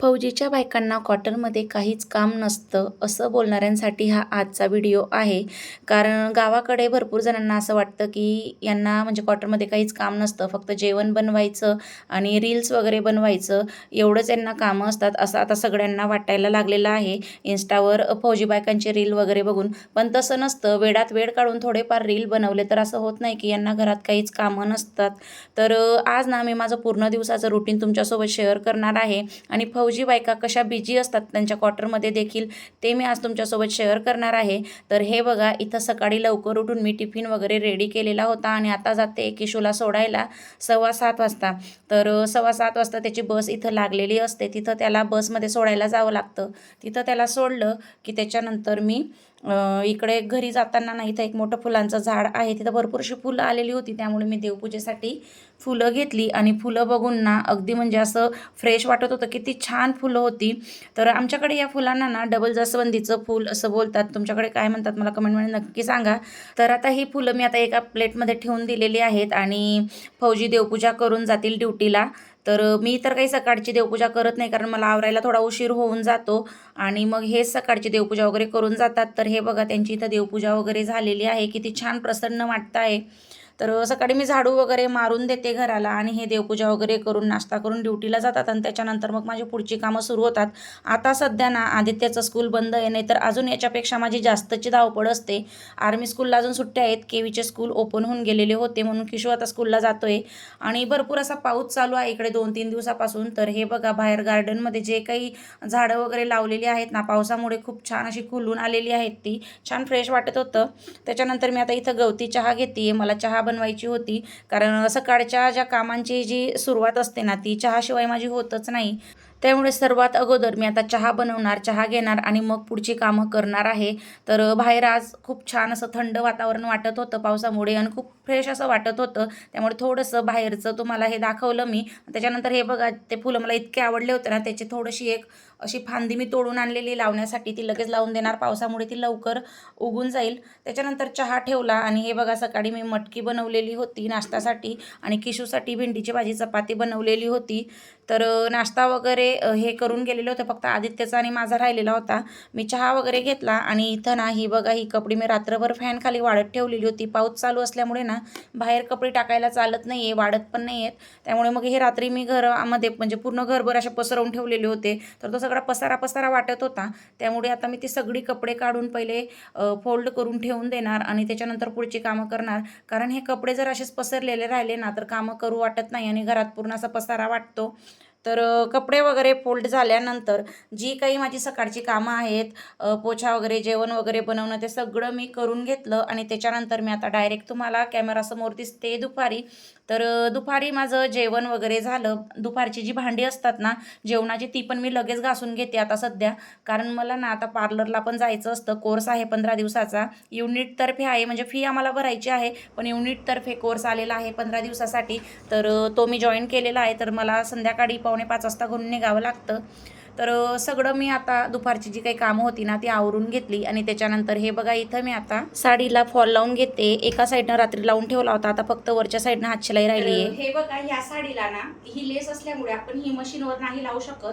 फौजीच्या बायकांना कॉटनमध्ये काहीच काम नसतं असं बोलणाऱ्यांसाठी हा आजचा व्हिडिओ आहे. कारण गावाकडे भरपूर जणांना असं वाटतं की यांना म्हणजे कॉटनमध्ये काहीच काम नसतं फक्त जेवण बनवायचं आणि रील्स वगैरे बनवायचं एवढंच यांना कामं असतात असं आता सगळ्यांना वाटायला लागलेलं आहे. इन्स्टावर फौजी बायकांचे रील वगैरे बघून. पण तसं नसतं वेळात वेळ काढून थोडेफार रील बनवले तर असं होत नाही की यांना घरात काहीच कामं नसतात. तर आज ना मी माझं पूर्ण दिवसाचं रुटीन तुमच्यासोबत शेअर करणार आहे आणि फौ फौजी बायका कशा बिजी असतात त्यांच्या क्वार्टरमध्ये देखील ते मी आज तुमच्यासोबत शेअर करणार आहे. तर हे बघा इथं सकाळी लवकर उठून मी टिफिन वगैरे रेडी केलेला होता आणि आता जाते किशूला सोडायला सव्वा सात वाजता. तर सव्वा सात वाजता त्याची बस इथं लागलेली असते. तिथं त्याला बसमध्ये सोडायला जावं लागतं. तिथं त्याला सोडलं की त्याच्यानंतर मी इकडे घरी जाताना नाही इथं एक मोठं फुलांचं झाड आहे. तिथं भरपूरशी फुलं आलेली होती. त्यामुळे मी देवपूजेसाठी फुलं घेतली आणि फुलं बघून ना अगदी म्हणजे असं फ्रेश वाटत होतं किती छान फुलं होती. तर आमच्याकडे या फुलांना ना डबल जास्वंदीचं फूल असं बोलतात. तुमच्याकडे काय म्हणतात मला कमेंटमध्ये नक्की सांगा. तर आता ही फुलं मी आता एका प्लेटमध्ये ठेवून दिलेली आहेत आणि फौजी देवपूजा करून जातील ड्युटीला तर मी तर काही सकाळची देवपूजा करत नाही कारण मला आवरायला थोडा उशीर होऊन जातो आणि मग हेच सकाळची देवपूजा वगैरे करून जातात. तर हे बघा त्यांची इथं देवपूजा वगैरे झालेली आहे. किती छान प्रसन्न वाटतं आहे. तर सकाळी मी झाडू वगैरे मारून देते घराला आणि हे देवपूजा वगैरे करून नाश्ता करून ड्युटीला जातात आणि त्याच्यानंतर मग माझी पुढची कामं सुरू होतात. आता सध्या ना आदित्याचं स्कूल बंद आहे नाही तर अजून याच्यापेक्षा माझी जास्तची धावपळ असते. आर्मी स्कूलला अजून सुट्ट्या आहेत केवीचे स्कूल ओपन होऊन गेलेले होते म्हणून किशोर आता स्कूलला जातो आहे आणि भरपूर असा पाऊस चालू आहे इकडे दोन तीन दिवसापासून. तर हे बघा बाहेर गार्डनमध्ये जे काही झाडं वगैरे लावलेली आहेत ना पावसामुळे खूप छान अशी खुलून आलेली आहेत ती. छान फ्रेश वाटत होतं. त्याच्यानंतर मी आता इथं गवती चहा घेते मला चहा बनवायची होती. कारण सकाळच्या ज्या कामांची जी सुरुवात असते ना ती चहाशिवाय माझी होतच नाही. त्यामुळे सर्वात अगोदर मी आता चहा बनवणार चहा घेणार आणि मग पुढची कामं करणार आहे. तर बाहेर आज खूप छान असं थंड वातावरण वाटत होतं पावसामुळे आणि खूप फ्रेश असं वाटत होतं. त्यामुळे थोडंसं बाहेरचं तुम्हाला हे दाखवलं मी. त्याच्यानंतर हे बघा ते फुलं मला इतके आवडले होते ना त्याची थोडीशी एक अशी फांदी मी तोडून आणलेली लावण्यासाठी. ती लगेच लावून देणार. पावसामुळे ती लवकर उगून जाईल. त्याच्यानंतर चहा ठेवला आणि हे बघा सकाळी मी मटकी बनवलेली होती नाश्त्यासाठी आणि किशूसाठी भेंडीची भाजी चपाती बनवलेली होती. तर नाश्ता वगैरे हे करून गेलेले होते. फक्त आदित्यचा आणि माझा राहिलेला होता. मी चहा वगैरे घेतला आणि इथं ना ही बघा ही कपडे मी रात्रभर फॅन खाली वाढत ठेवलेली होती. पाऊस चालू असल्यामुळे ना बाहेर कपडे टाकायला चालत नाही आहे वाढत पण नाही आहेत त्यामुळे मग हे रात्री मी घरामध्ये म्हणजे पूर्ण घरभर असे पसरवून ठेवलेले होते. तर तसं सगळा पसारा पसारा वाटत होता. त्यामुळे आता मी ती सगळी कपडे काढून पहिले फोल्ड करून ठेवून देणार आणि त्याच्यानंतर पुढची कामं करणार. कारण हे कपडे जर असेच पसरलेले राहिले ना तर कामं करू वाटत नाही आणि घरात पूर्ण असा पसारा वाटतो. तर कपडे वगैरे फोल्ड झाल्यानंतर जी काही माझी सकाळची कामं आहेत पोछा वगैरे जेवण वगैरे बनवणं ते सगळं मी करून घेतलं आणि त्याच्यानंतर मी आता डायरेक्ट तुम्हाला कॅमेरासमोर दिसते दुपारी. तर दुपारी माझं जेवण वगैरे झालं. दुपारची जी भांडी असतात ना जेवणाची ती पण मी लगेच घासून घेते आता सध्या. कारण मला ना आता पार्लरला पण जायचं असतं. कोर्स आहे पंधरा दिवसाचा. युनिटतर्फे आहे म्हणजे फी आम्हाला भरायची आहे. पण युनिटतर्फे कोर्स आलेला आहे पंधरा दिवसासाठी. तर तो मी जॉईन केलेला आहे. तर मला संध्याकाळी पावणे पाच वाजता घरून निघावं लागतं. तर सगळं मी आता दुपारची जी काही कामं होती ना ती आवरून घेतली आणि त्याच्यानंतर हे बघा इथं मी आता साडीला फॉल लावून घेते. एका साईडनं रात्री लावून ठेवला होता. आता फक्त वरच्या साईडनं हातशिलाई राहिली आहे. हे बघा ह्या साडीला ना ही लेस असल्यामुळे आपण ही मशीनवर नाही लावू शकत.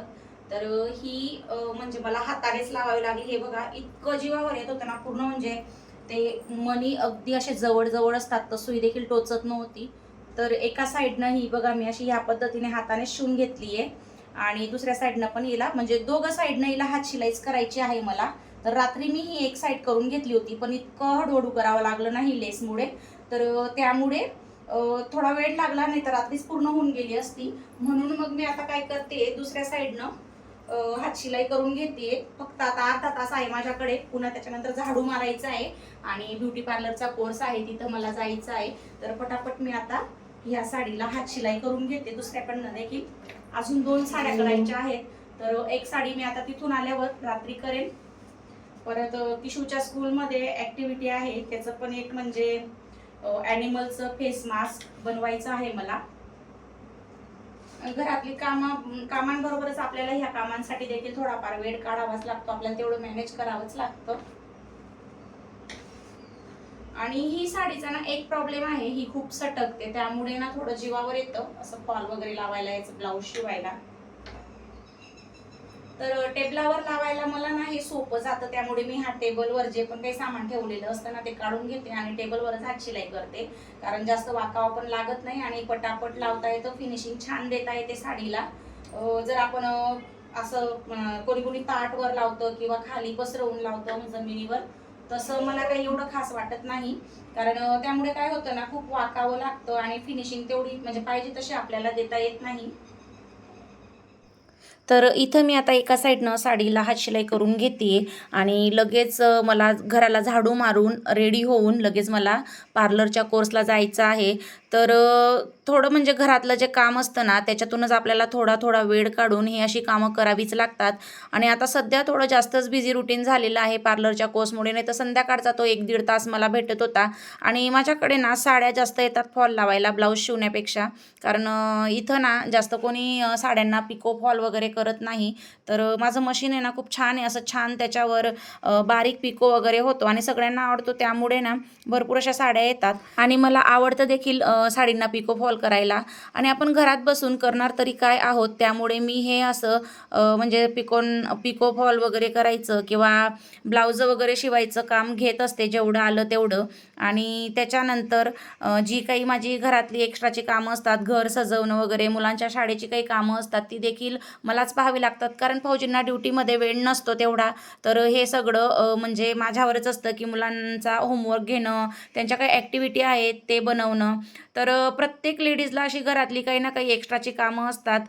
तर ही म्हणजे मला हातानेच लावावी लागली. हे बघा इतकं जीवावर येत होतं ना पूर्ण म्हणजे ते मनी अगदी असे जवळ जवळ असतात. तर सुई देखील टोचत नव्हती. तर एका साईडनं ही बघा मी अशी ह्या पद्धतीने हाताने शिवून घेतली आहे आणि दुसऱ्या साईडनं पण हिला म्हणजे दोघं साईडनं हिला हात शिलाईच करायची आहे मला. तर रात्री मी ही एक साईड करून घेतली होती पण इतकं हळूहळू करावं लागलं नाही लेसमुळे. तर त्यामुळे थोडा वेळ लागला नाही तर रात्रीच पूर्ण होऊन गेली असती. म्हणून मग मी आता काय करते दुसऱ्या साईडनं हात शिलाई करून घेते फक्त आता अर्धा तास आहे माझ्याकडे. पुन्हा त्याच्यानंतर झाडू मारायचं आहे. आणि ब्युटी पार्लरचा कोर्स आहे तिथं मला जायचं आहे. तर पटापट मी आता ह्या साडीला हात शिलाई करून घेते. दुसऱ्या पण देखील अजून दोन साड्या करायच्या आहेत. तर एक साडी मी आता तिथून आल्यावर रात्री करेन. परत किशूच्या स्कूलमध्ये ॲक्टिव्हिटी आहे. त्याचं पण एक म्हणजे ॲनिमलचं फेस मास्क बनवायचं आहे मला. घरातली कामं कामांबरोबरच आपल्याला ह्या कामांसाठी देखील थोडाफार वेळ काढावाच लागतो. आपल्याला तेवढं मॅनेज करावंच लागतं. आणि ही साडीचा ना एक प्रॉब्लेम आहे ही खूप सटकते. त्यामुळे ना थोडं जीवावर येतं असं फॉल वगैरे लावायला यायचं ब्लाऊज शिवायला. तर टेबलावर लावायला मला ना हे सोपं जातं. त्यामुळे मी हा टेबलवर जे पण काही सामान ठेवलेलं असतं ना ते काढून घेते आणि टेबलवरच हात शिलाई करते. कारण जास्त वाकावा पण लागत नाही आणि पटापट लावता येतं फिनिशिंग छान देता येते साडीला. जर आपण असं कोणी कोणी ताटवर लावतं किंवा खाली पसरवून लावतं जमिनीवर तसं मला काही एवढं खास वाटत नाही. कारण त्यामुळे काय होतं ना खूप वाकावं लागतं आणि फिनिशिंग तेवढी म्हणजे पाहिजे तशी आपल्याला देता येत नाही. तर इथं मी आता एका साईडनं साडीला हात शिलाई करून घेते आणि लगेच मला घराला झाडू मारून रेडी होऊन लगेच मला पार्लरच्या कोर्सला जायचं आहे. तर थोडं म्हणजे घरातलं जे काम असतं ना त्याच्यातूनच आपल्याला थोडा थोडा वेळ काढून ही अशी कामं करावीच लागतात. आणि आता सध्या थोडं जास्तच बिझी रुटीन झालेलं आहे पार्लरच्या कोर्समुळे नाही तर संध्याकाळचा तो एक दीड तास मला भेटत होता. आणि माझ्याकडे ना साड्या जास्त येतात फॉल लावायला ब्लाऊज शिवण्यापेक्षा. कारण इथं ना जास्त कोणी साड्यांना पिको फॉल वगैरे करत नाही. तर माझं मशीन आहे ना खूप छान आहे. असं छान त्याच्यावर बारीक पिको वगैरे होतो. आणि सगळ्यांना आवडतो त्यामुळे ना भरपूर अशा साड्या येतात. आणि मला आवडतं देखील साडींना पिको फॉल करायला. आणि आपण घरात बसून करणार तरी काय आहोत? त्यामुळे मी हे असं म्हणजे पिकोन पिको फॉल वगैरे करायचं किंवा ब्लाऊज वगैरे शिवायचं काम घेत असते जेवढं आलं तेवढं. आणि त्याच्यानंतर जी काही माझी घरातली एक्स्ट्राची कामं असतात घर सजवणं वगैरे मुलांच्या शाळेची काही कामं असतात ती देखील मलाच पाहावी लागतात. कारण फौजींना ड्युटीमध्ये वेळ नसतो तेवढा. तर हे सगळं म्हणजे माझ्यावरच असतं की मुलांचा होमवर्क घेणं त्यांच्या काही ॲक्टिव्हिटी आहेत ते बनवणं. तर प्रत्येक लेडीजला अशी घरातली काही ना काही एक्स्ट्राची कामं असतात.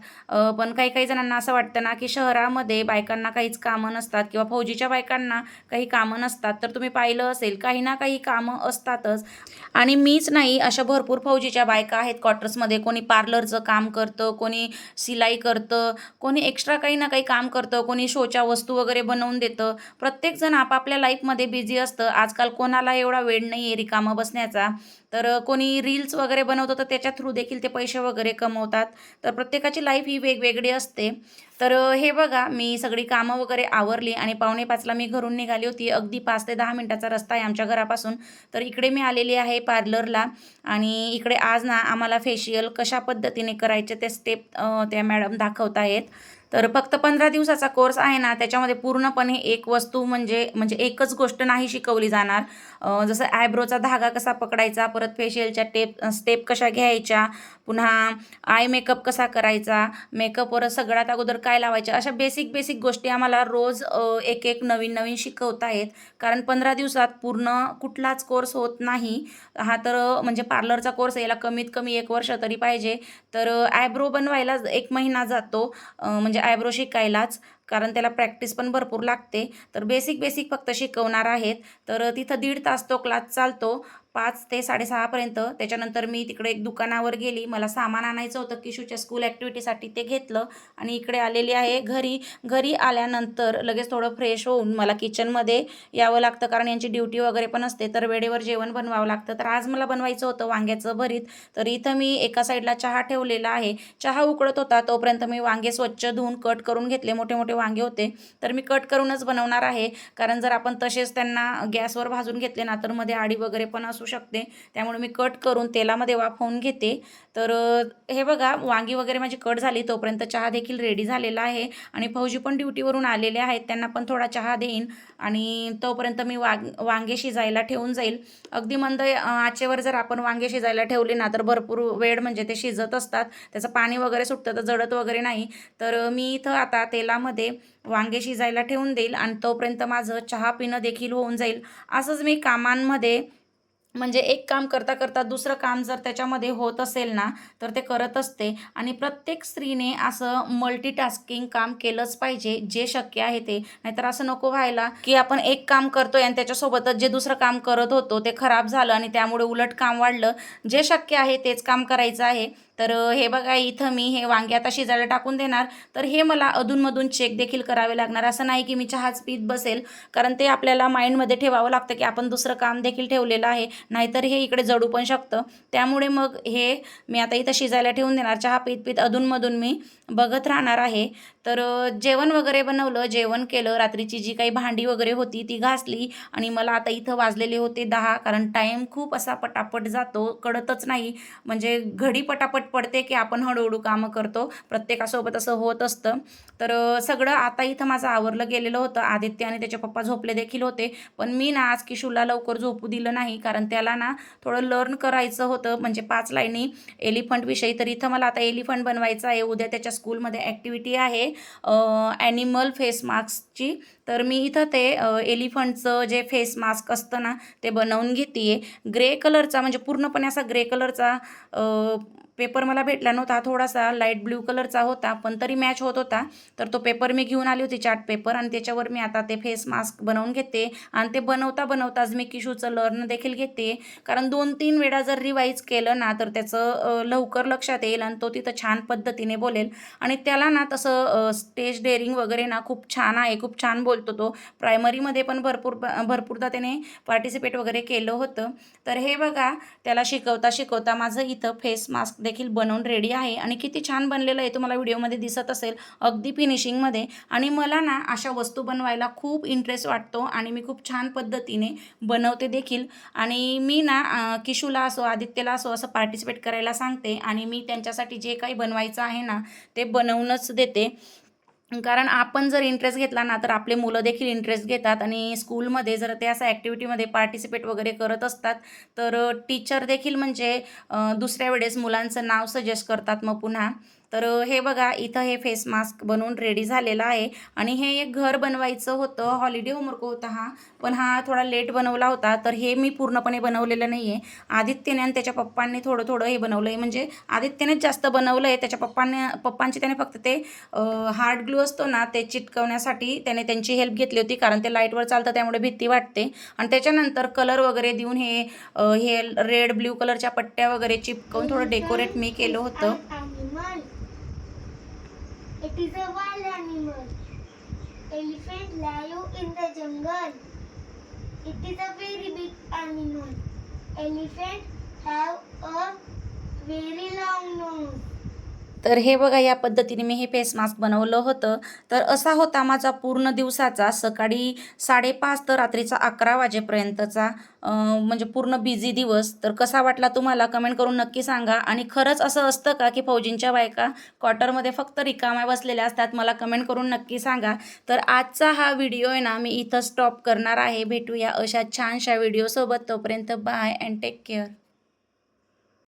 पण काही काही जणांना असं वाटतं ना की शहरामध्ये बायकांना काहीच कामं नसतात किंवा फौजीच्या बायकांना काही कामं नसतात. तर तुम्ही पाहिलं असेल काही ना काही कामं असतातच. आणि मीच नाही अशा भरपूर फौजीच्या बायका आहेत क्वार्टर्समध्ये. कोणी पार्लरचं काम करतं कोणी सिलाई करतं कोणी एक्स्ट्रा काही ना काही काम करतं कोणी शोच्या वस्तू वगैरे बनवून देतं. प्रत्येकजण आपापल्या लाईफमध्ये बिझी असतं. आजकाल कोणाला एवढा वेळ नाही आहे रिकामं बसण्याचा. तर कोणी रील्स वगैरे बनवतो तर त्याच्या थ्रू देखील ते पैसे वगैरे कमवतात. तर प्रत्येकाची लाईफ ही वेगवेगळी असते. तर हे बघा मी सगळी कामं वगैरे आवरली आणि पावणे पाचला मी घरून निघाली होती. अगदी पाच ते दहा मिनटाचा रस्ता आहे आमच्या घरापासून. तर इकडे मी आलेली आहे पार्लरला आणि इकडे आज ना आम्हाला फेशियल कशा पद्धतीने करायचे ते स्टेप त्या मॅडम दाखवत आहेत तर फक्त पंधरा दिवसाचा कोर्स आहे ना त्याच्यामध्ये पूर्णपणे एक वस्तू म्हणजे म्हणजे एकच गोष्ट नाही शिकवली जाणार. जसं आयब्रोचा धागा कसा पकडायचा परत फेशियलच्या टेप स्टेप कशा घ्यायच्या पुन्हा आय मेकअप कसा करायचा मेकअपवर सगळ्यात अगोदर काय लावायच्या अशा बेसिक बेसिक गोष्टी आम्हाला रोज एक एक नवीन नवीन शिकवत आहेत कारण पंधरा दिवसात पूर्ण कुठलाच कोर्स होत नाही. हा तर म्हणजे पार्लरचा कोर्स याला कमीत कमी एक वर्ष तरी पाहिजे. तर आयब्रो बनवायला एक महिना जातो. म्हणजे आयब्रो शिकायलाच कारण त्याला प्रॅक्टिस पण भरपूर लागते. तर बेसिक बेसिक फक्त शिकवणार आहेत. तर तिथं दीड तास तो क्लास चालतो. पाच ते साडेसहापर्यंत त्याच्यानंतर मी तिकडे एक दुकानावर गेली. मला सामान आणायचं होतं किशूच्या स्कूल ॲक्टिव्हिटीसाठी ते घेतलं आणि इकडे आलेली आहे घरी. घरी आल्यानंतर लगेच थोडं फ्रेश होऊन मला किचनमध्ये यावं लागतं. कारण यांची ड्युटी वगैरे पण असते. तर वेळेवर जेवण बनवावं लागतं. तर आज मला बनवायचं होतं वांग्याचं भरीत. तर इथं मी एका साईडला चहा ठेवलेला आहे. चहा उकळत होता. तोपर्यंत मी वांगे स्वच्छ धुवून कट करून घेतले. मोठे मोठे वांगे होते. तर मी कट करूनच बनवणार आहे. कारण जर आपण तसेच त्यांना गॅसवर भाजून घेतले ना तर मध्ये आडी वगैरे पण असू शकते. त्यामुळे मी कट करून तेलामध्ये वाफवून घेते. तर हे बघा वांगी वगैरे माझी कट झाली तोपर्यंत चहा देखील रेडी झालेला आहे. आणि फौजी पण ड्युटीवरून आलेले आहेत त्यांना पण थोडा चहा देईन. आणि तोपर्यंत मी वांग वांगे शिजायला ठेवून जाईल. अगदी मंद आचेवर जर आपण वांगे शिजायला ठेवले ना तर भरपूर वेळ म्हणजे ते शिजत असतात. त्याचं पाणी वगैरे सुटतं तर जडत वगैरे नाही. तर मी इथं आता तेलामध्ये वांगे शिजायला ठेवून देईल. आणि तोपर्यंत माझं चहा पिणं देखील होऊन जाईल. असंच मी कामांमध्ये म्हणजे एक काम करता करता दुसरं काम जर त्याच्यामध्ये होत असेल ना तर ते करत असते. आणि प्रत्येक स्त्रीने असं मल्टीटास्किंग काम केलंच पाहिजे जे शक्य आहे ते. नाहीतर असं नको व्हायला की आपण एक काम करतोय आणि त्याच्यासोबतच जे दुसरं काम करत होतो ते खराब झालं आणि त्यामुळे उलट काम वाढलं. जे शक्य आहे तेच काम करायचं आहे. तर हे बघा इथं मी हे वांगे आता शिजायला टाकून देणार. तर हे मला अधूनमधून चेक देखील करावे लागणार. असं नाही की मी चहाच पीत बसेल कारण ते आपल्याला माइंडमध्ये ठेवावं लागतं की आपण दुसरं काम देखील ठेवलेलं आहे. नाहीतर हे इकडे जडू पण शकतं. त्यामुळे मग हे मी आता इथं शिजायला ठेवून देणार. चहा पीत पीत अधूनमधून मी बघत राहणार आहे. तर जेवण वगैरे बनवलं. जेवण केलं. रात्रीची जी काही भांडी वगैरे होती ती घासली आणि मला आता इथं वाजलेले होते दहा कारण टाईम खूप असा पटापट जातो. कळतच नाही. म्हणजे घडी पटापट पडते की आपण हळूहळू कामं करतो. प्रत्येकासोबत असं होत असतं. तर सगळं आता इथं माझं आवरलं गेलेलं होतं. आदित्य आणि त्याचे पप्पा झोपले देखील होते. पण मी ना आज किशूला लवकर झोपू दिलं नाही. कारण त्याला ना थोडं लर्न करायचं होतं. म्हणजे पाच लाईनी एलिफंटविषयी तर इथं मला आता एलिफंट बनवायचं आहे. उद्या त्याच्या स्कूलमध्ये ॲक्टिव्हिटी आहे. ॲनिमल फेस मास्कची तर मी इथं ते एलिफंटचं जे फेस मास्क असतं ना ते बनवून घेते ग्रे कलरचा म्हणजे पूर्णपणे असा ग्रे कलरचा पेपर मला भेटला नव्हता. थोडासा लाइट ब्ल्यू कलरचा होता पण तरी मॅच होत होता. तर तो पेपर मी घेऊन आली होती चार्ट पेपर आणि त्याच्यावर मी आता ते फेस मास्क बनवून घेते. आणि ते बनवता बनवताच मी किशूचं लर्न देखील घेते. कारण दोन तीन वेळा जर रिवाईज केलं ना तर त्याचं लवकर लक्षात येईल आणि तो तिथं छान पद्धतीने बोलेल. आणि त्याला ना तसं स्टेज डेअरिंग वगैरे ना खूप छान आहे खूप छान बोलतो तो. प्रायमरीमध्ये पण भरपूर भरपूरदा त्याने पार्टिसिपेट वगैरे केलं होतं. तर हे बघा त्याला शिकवता शिकवता माझं इथं फेस मास्क देखील बनवून रेडी आहे आणि किती छान बनलेलं आहे तुम्हाला व्हिडिओमध्ये दिसत असेल. अगदी फिनिशिंगमध्ये आणि मला ना अशा वस्तू बनवायला खूप इंटरेस्ट वाटतो आणि मी खूप छान पद्धतीने बनवते देखील. आणि मी ना किशूला असो आदित्यला असो असं पार्टिसिपेट करायला सांगते आणि मी त्यांच्यासाठी जे काही बनवायचं आहे ना ते बनवूनच देते. कारण आपण जर इंटरेस्ट घेतला ना तर आपले मुलं देखील इंटरेस्ट घेतात आणि स्कूलमध्ये जर ते असं ॲक्टिव्हिटीमध्ये पार्टिसिपेट वगैरे करत असतात तर टीचर देखील म्हणजे दुसऱ्या वेळेस मुलांचं नाव सजेस्ट करतात मग पुन्हा. तर हे बघा इथं हे फेस मास्क बनवून रेडी झालेलं आहे. आणि हे एक घर बनवायचं होतं. हॉलिडे होमवर्क होता हा. पण हा थोडा लेट बनवला होता. तर हे मी पूर्णपणे बनवलेलं नाही आहे आदित्यने आणि त्याच्या पप्पांनी थोडं थोडं हे बनवलं आहे म्हणजे आदित्यनेच जास्त बनवलं आहे त्याच्या पप्पाने पप्पांची त्याने फक्त ते हार्ड ग्लू असतो ना ते चिटकवण्यासाठी त्याने त्यांची हेल्प घेतली होती. कारण ते लाईटवर चालतं त्यामुळे भीती वाटते. आणि त्याच्यानंतर कलर वगैरे देऊन हे हे रेड ब्ल्यू कलरच्या पट्ट्या वगैरे चिपकवून थोडं डेकोरेट मी केलं होतं. It is a wild animal. Elephant live in the jungle. It is a very big animal. Elephant have a very long nose. तर हे बघा या पद्धतीने मी हे फेस मास्क बनवलं होतं. तर असा होता माझा पूर्ण दिवसाचा. सकाळी साडेपाच तर रात्रीचा अकरा वाजेपर्यंतचा म्हणजे पूर्ण बिझी दिवस. तर कसा वाटला तुम्हाला? कमेंट करून नक्की सांगा. आणि खरंच असं असतं का की फौजींच्या बायका क्वार्टरमध्ये फक्त रिकाम्या बसलेल्या असतात? मला कमेंट करून नक्की सांगा. तर आजचा हा व्हिडिओ आहे ना मी इथं स्टॉप करणार आहे. भेटूया अशा छानशा व्हिडिओसोबत तोपर्यंत बाय अँड टेक केअर